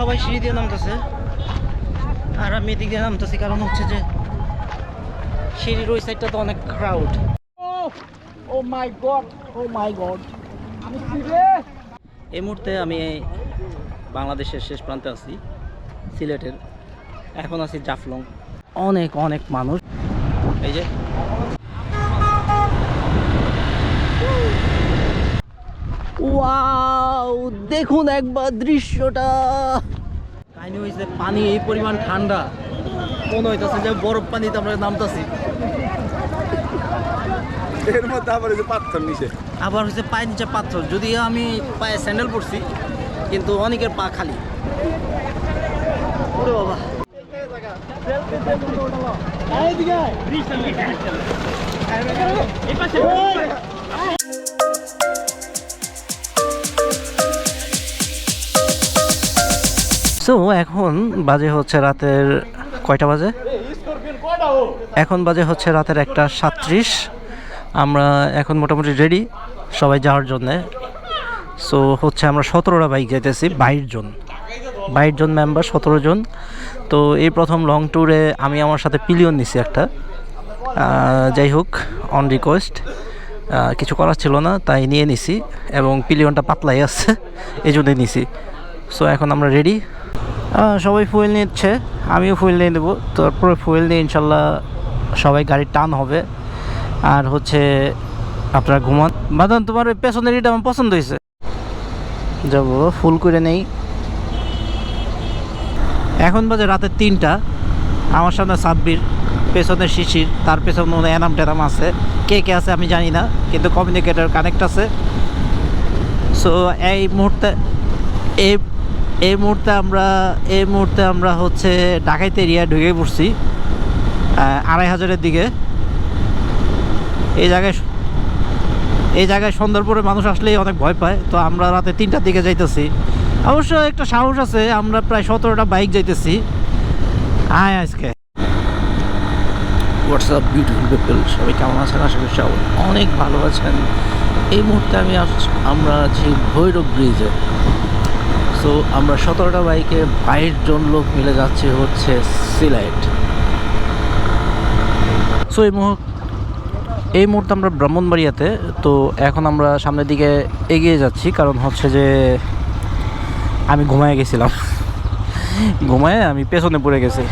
সবাই সিঁড়ি দিয়ে নামতেছে। আর আমি এদিক দিয়ে নামতেছি কারণ হচ্ছে যে সিঁড়ির ওই সাইডটা তো অনেক crowd oh my god oh my god আমি এই মুহূর্তে আমি বাংলাদেশের শেষ প্রান্তে আছি সিলেটের। এখন আছি জাফলং। অনেক অনেক মানুষ। এই যে। ওয়াও দেখুন একবার দৃশ্যটা। কাহিনী হয়েছে পানি এই পরিমাণ ঠান্ডা। মনে হইতেছে যে বরফ পানিতে আমরা নামতাছি। এর মধ্যে আবার এই যে পাথর নিচে। আবার হচ্ছে পায়ের নিচে পাথর। যদিও আমি পায়ে স্যান্ডেল পরছি কিন্তু অনেকের পা খালি। ওরে বাবা। সো এখন বাজে হচ্ছে রাতের কয়টা বাজে? এখন বাজে হচ্ছে রাতের একটা সাত্রিশ আমরা এখন মোটামুটি রেডি সবাই যাওয়ার জন্যে। সো হচ্ছে আমরা সতেরোটা বাইক যাইতেছি, বাইশ জন। বাইশ জন মেম্বার সতেরো জন। তো এই প্রথম লং ট্যুরে আমি আমার সাথে পিলিয়ন নিছি একটা। যাই হোক অন রিকোয়েস্ট কিছু করার ছিল না, তাই নিয়ে নিছি। এবং পিলিয়নটা পাতলাই আছে, এই জন্যই নিছি। সো এখন আমরা রেডি সবাই ফুয়েল নিচ্ছে, আমিও ফুয়েল নিয়ে নেব। তারপরে ফুয়েল নিয়ে ইনশাল্লাহ সবাই গাড়ির টান হবে। আর হচ্ছে আপনারা ঘুমান। বাদান তোমার ওই পেছনের এটা আমার পছন্দ হয়েছে। যাব ফুল করে নেই। এখন বাজে রাতের তিনটা। আমার সামনে সাব্বির, পেছনে শিশির, তার পেছনে মনে এনাম টেনাম আছে। কে কে আছে আমি জানি না, কিন্তু কমিউনিকেটার কানেক্ট আছে। সো এই মুহূর্তে এই এই মুহূর্তে আমরা, এই মুহূর্তে আমরা হচ্ছে ডাকাইতে এরিয়া ঢুকে পড়ছি আড়াই হাজারের দিকে। এই জায়গায় এই জায়গায় সন্ধ্যার পরে মানুষ আসলেই অনেক ভয় পায়, তো আমরা রাতে তিনটার দিকে যাইতেছি। অবশ্য একটা সাহস আছে, আমরা প্রায় সতেরোটা বাইক যাইতেছি। আয় আজকে। হোয়াটসঅ্যাপ বিউটিফুল পিপল সবাই কেমন আছেন? আশা করি সবাই অনেক ভালো আছেন। এই মুহূর্তে আমি আমরা আছি ভৈরব ব্রিজে। সো আমরা সতেরোটা বাইকে বাইশ জন লোক মিলে যাচ্ছি হচ্ছে সিলাইট সো এই মুহূর্ত এই মুহূর্তে আমরা ব্রাহ্মণবাড়িয়াতে, তো এখন আমরা সামনের দিকে এগিয়ে যাচ্ছি, কারণ হচ্ছে যে আমি ঘুমায় গেছিলাম। ঘুমায় আমি পেছনে পড়ে গেছি।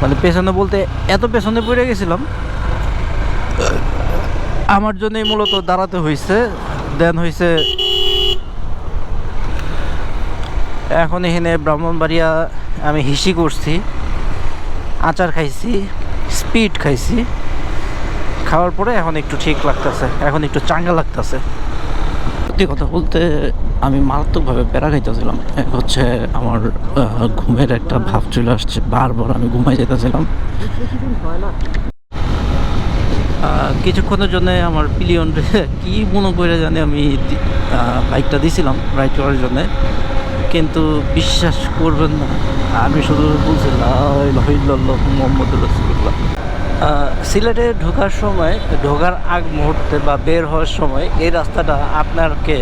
মানে পেছনে বলতে এত পেছনে পড়ে গেছিলাম আমার জন্যই মূলত দাঁড়াতে হয়েছে দেন হয়েছে এখন এখানে ব্রাহ্মণবাড়িয়া আমি হিসি করছি, আচার খাইছি, স্পিড খাইছি, খাওয়ার পরে এখন একটু ঠিক লাগতেছে, এখন একটু চাঙ্গা লাগতেছে। সত্যি কথা বলতে আমি মারাত্মকভাবে প্যারা খাইতেছিলাম হচ্ছে আমার ঘুমের একটা ভাব চলে আসছে, বারবার আমি ঘুমাই যেতেছিলাম কিছুক্ষণের জন্য আমার পিলিয়ন কি মনে করে জানি আমি বাইকটা দিছিলাম রাইড করার জন্য। কিন্তু বিশ্বাস করবেন না, আমি শুধু বলছিলাম মোহাম্মদ রসুল্লাহ সিলেটে ঢোকার সময়, ঢোকার আগ মুহূর্তে বা বের হওয়ার সময় এই রাস্তাটা আপনাকে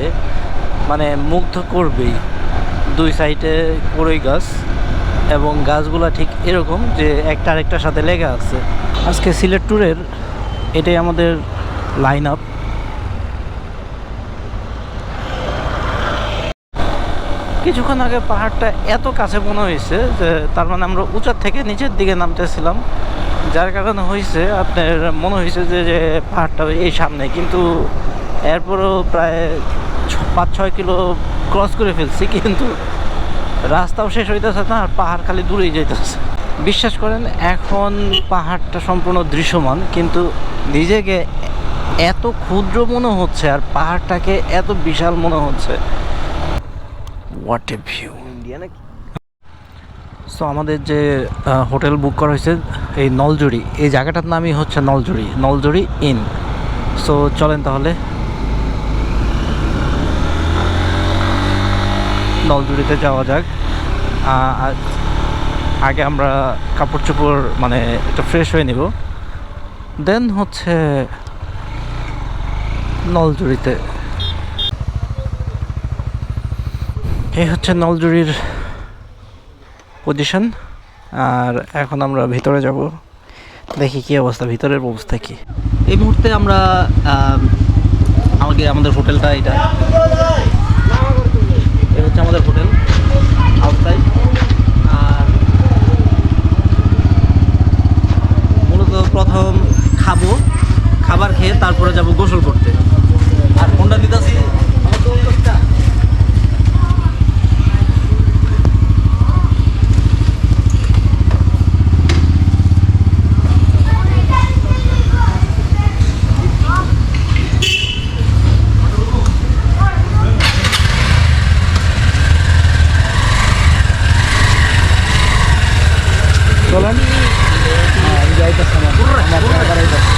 মানে মুগ্ধ করবেই। দুই সাইডে কড়ই গাছ এবং গাছগুলা ঠিক এরকম যে একটা আরেকটার সাথে লেগে আছে। আজকে সিলেট ট্যুরের এটাই আমাদের লাইন আপ কিছুক্ষণ আগে পাহাড়টা এত কাছে মনে হয়েছে যে তার মানে আমরা উঁচার থেকে নিচের দিকে নামতেছিলাম, যার কারণে হয়েছে আপনার মনে হয়েছে যে যে পাহাড়টা এই সামনে, কিন্তু এরপরও প্রায় পাঁচ, ছয় কিলো ক্রস করে ফেলছি, কিন্তু রাস্তাও শেষ হইতেছে না, আর পাহাড় খালি দূরেই যাইতেছে। বিশ্বাস করেন এখন পাহাড়টা সম্পূর্ণ দৃশ্যমান কিন্তু নিজেকে এত ক্ষুদ্র মনে হচ্ছে আর পাহাড়টাকে এত বিশাল মনে হচ্ছে। হোয়াট এ ভিউ ইন্ডিয়া নাকি? সো আমাদের যে হোটেল বুক করা হয়েছে এই নলজুড়ি এই জায়গাটার নামই হচ্ছে নলজুড়ি নলজুড়ি ইন। সো চলেন তাহলে। নলজুড়িতে যাওয়া যাক। আর আগে আমরা কাপড় চোপড় মানে একটু ফ্রেশ হয়ে নিব। দেন হচ্ছে নলজুড়িতে এই হচ্ছে নলজুরির পজিশন আর এখন আমরা ভিতরে যাব। দেখি কি অবস্থা ভিতরের অবস্থা কি। এই মুহূর্তে আমরা আম, আমাকে আমাদের হোটেলটা এটা। এই হচ্ছে আমাদের হোটেল আউটসাইড আর মূলত প্রথম খাব খাবার খেয়ে তারপরে যাব গোসল করতে। আর ফোনটা দিতেছি আমার তো উত্তরটা চলেন আমি যাইতেছি আমার আমার ড্রাইভার আইতাছে।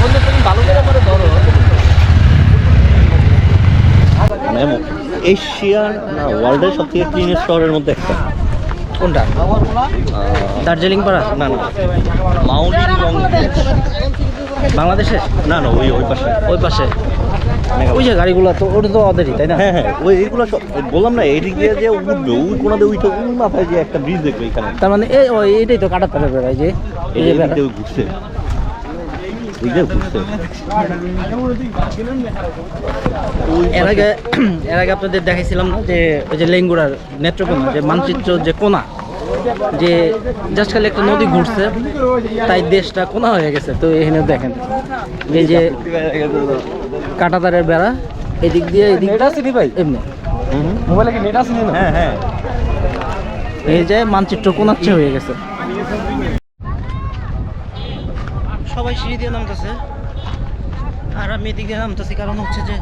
বন্ধু, তুমি ভালো করে আমারে ধরো। মেমো এশিয়ার না ওয়ার্ল্ডের সব থেকে ক্লিনেস্ট শহরের মধ্যে একটা। কোনটা? দার্জিলিং পাড়া? না না। মাউলিং রং বাংলাদেশে? না না ওই ওই পাশে। ওই পাশে। ওই যে গাড়িগুলো তো ওটা তো ওদেরই তাই না? হ্যাঁ হ্যাঁ ওই এইগুলো সব বললাম না এদিক দিয়ে যে উঠবে ওই কোনাতে উঠে ওই মাথায় যে একটা ব্রিজ দেখবে এখানে। তার মানে এই ওই এইটাই তো কাটার তারা বেড়ায় যে। এই যে ঘুরছে। এর আগে এর আগে আপনাদের দেখাইছিলাম না যে ওই যে লেঙ্গুরার নেত্রকোনা যে মানচিত্র যে কোনা যে জাস্ট খালি একটা নদী ঘুরছে তাই দেশটা কোনা হয়ে গেছে। তো এখানে দেখেন এই যে কাটাতারের বেড়া এদিক দিয়ে এদিক ভাই? এমনি। মোবাইলে কি নেট আছে না? হ্যাঁ হ্যাঁ। এই যে মানচিত্র কোনাচ্ছে হয়ে গেছে। সবাই সিঁড়ি দিয়ে নামতেছে। আর আমি এদিক দিয়ে নামতেছি, কারণ হচ্ছে যে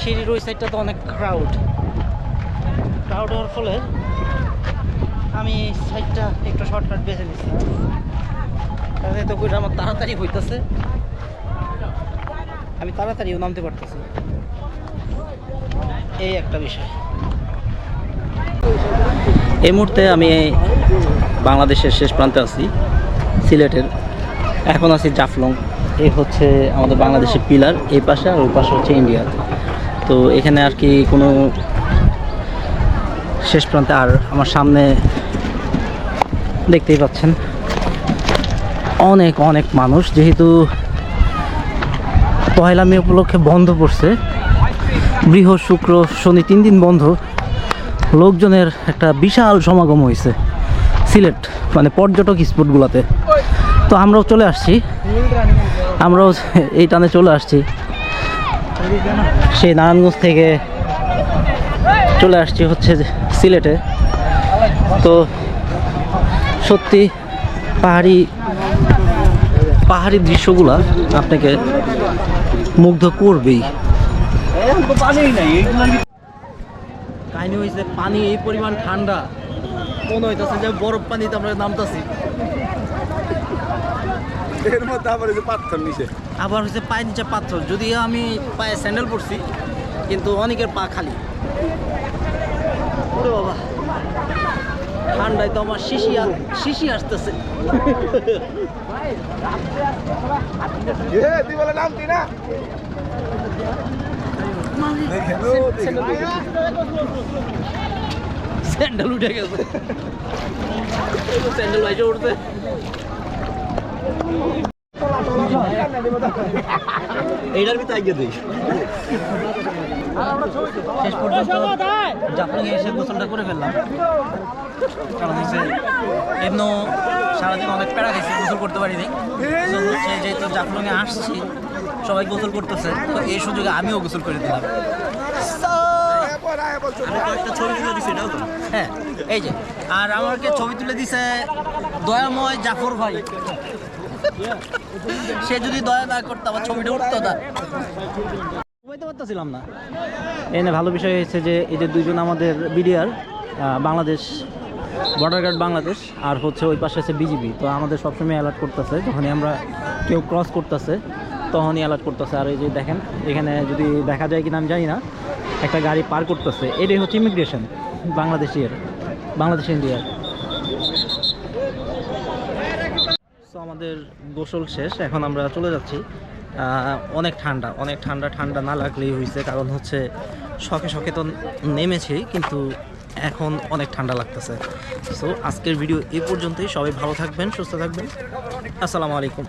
সিঁড়ির ওই সাইডটা তো অনেক ক্রাউড ক্রাউড হওয়ার ফলে আমি সাইডটা একটু শর্টকাট বেছে নিচ্ছি কারণ এত করে আমার তাড়াতাড়ি হইতেছে। আমি তাড়াতাড়িও নামতে পারতেছি। এই একটা বিষয়। এই মুহূর্তে আমি বাংলাদেশের শেষ প্রান্তে আছি, সিলেটের এখন আছি জাফলং। এই হচ্ছে আমাদের বাংলাদেশের পিলার, এই পাশে আর ওই পাশে হচ্ছে ইন্ডিয়া। তো এখানে আর কি কোনো শেষ প্রান্তে আর আমার সামনে দেখতেই পাচ্ছেন অনেক অনেক মানুষ। যেহেতু পয়লা মে উপলক্ষে বন্ধ পড়ছে বৃহস্পতি শুক্র শনি তিন দিন বন্ধ, লোকজনের একটা বিশাল সমাগম হয়েছে সিলেট মানে পর্যটক স্পটগুলোতে। তো আমরাও চলে আসছি। আমরাও এই টানে চলে আসছি। সেই নারায়ণগঞ্জ থেকে চলে আসছি হচ্ছে সিলেটে। তো সত্যি পাহাড়ি পাহাড়ি দৃশ্যগুলা আপনাকে মুগ্ধ করবেই। কাহিনী হয়েছে পানি এই পরিমাণ ঠান্ডা। মনে হইতেছে যে বরফ পানিতে আমরা নামতাছি। এর মধ্যে আবার যে পাথর নিচে আবার হচ্ছে পায়ের নিচে পাথর। যদিও আমি পায়ে স্যান্ডেল পরছি কিন্তু অনেকের পা খালি। ওরে বাবা। ঠান্ডায় তো আমার শিশি শিশি আসতেছে। স্যান্ডেল উঠে গেছে। স্যান্ডেল বাইজে উঠতে এইটার ভিতরে আগে দিই। শেষ পর্যন্ত জাফলংয়ে এসে গোসলটা করে ফেললাম। কারণ হচ্ছে এমন সারাদিন অনেক প্যারা গেছি গোসল করতে পারিনি। তো হচ্ছে যেহেতু জাফলংয়ে আসছি সবাই গোসল করতেছে তো এই সুযোগে আমিও গোসল করে দিলাম। আমি কয়েকটা ছবি তুলে দিছি এটাও তো। হ্যাঁ। এই যে, আর আমাকে ছবি তুলে দিছে দয়াময় জাফর ভাই। সে যদি দয়া না করতো, আমার ছবিটা উঠতো না। এনে ভালো বিষয় হয়েছে যে, এই যে দুজন আমাদের BDR Bangladesh border guard Bangladesh, আর হচ্ছে ওই পাশে আছে বিজিবি তো আমাদের সবসময় অ্যালার্ট করতেছে, যখনই আমরা কেউ ক্রস করতেছে, তখনই অ্যালার্ট করতেছে। আর এই যে দেখেন, এখানে যদি দেখা যায় কিনা, আমি জানি না, একটা গাড়ি পার করতেছে। এটাই হচ্ছে ইমিগ্রেশন বাংলাদেশের বাংলাদেশ ইন্ডিয়ার তো আমাদের গোসল শেষ, এখন আমরা চলে যাচ্ছি। অনেক ঠান্ডা অনেক ঠান্ডা ঠান্ডা না লাগলেই হয়েছে কারণ হচ্ছে শখে শখে তো নেমেছি, কিন্তু এখন অনেক ঠান্ডা লাগতেছে। সো আজকের ভিডিও এই পর্যন্তই, সবাই ভালো থাকবেন, সুস্থ থাকবেন। আসসালামু আলাইকুম।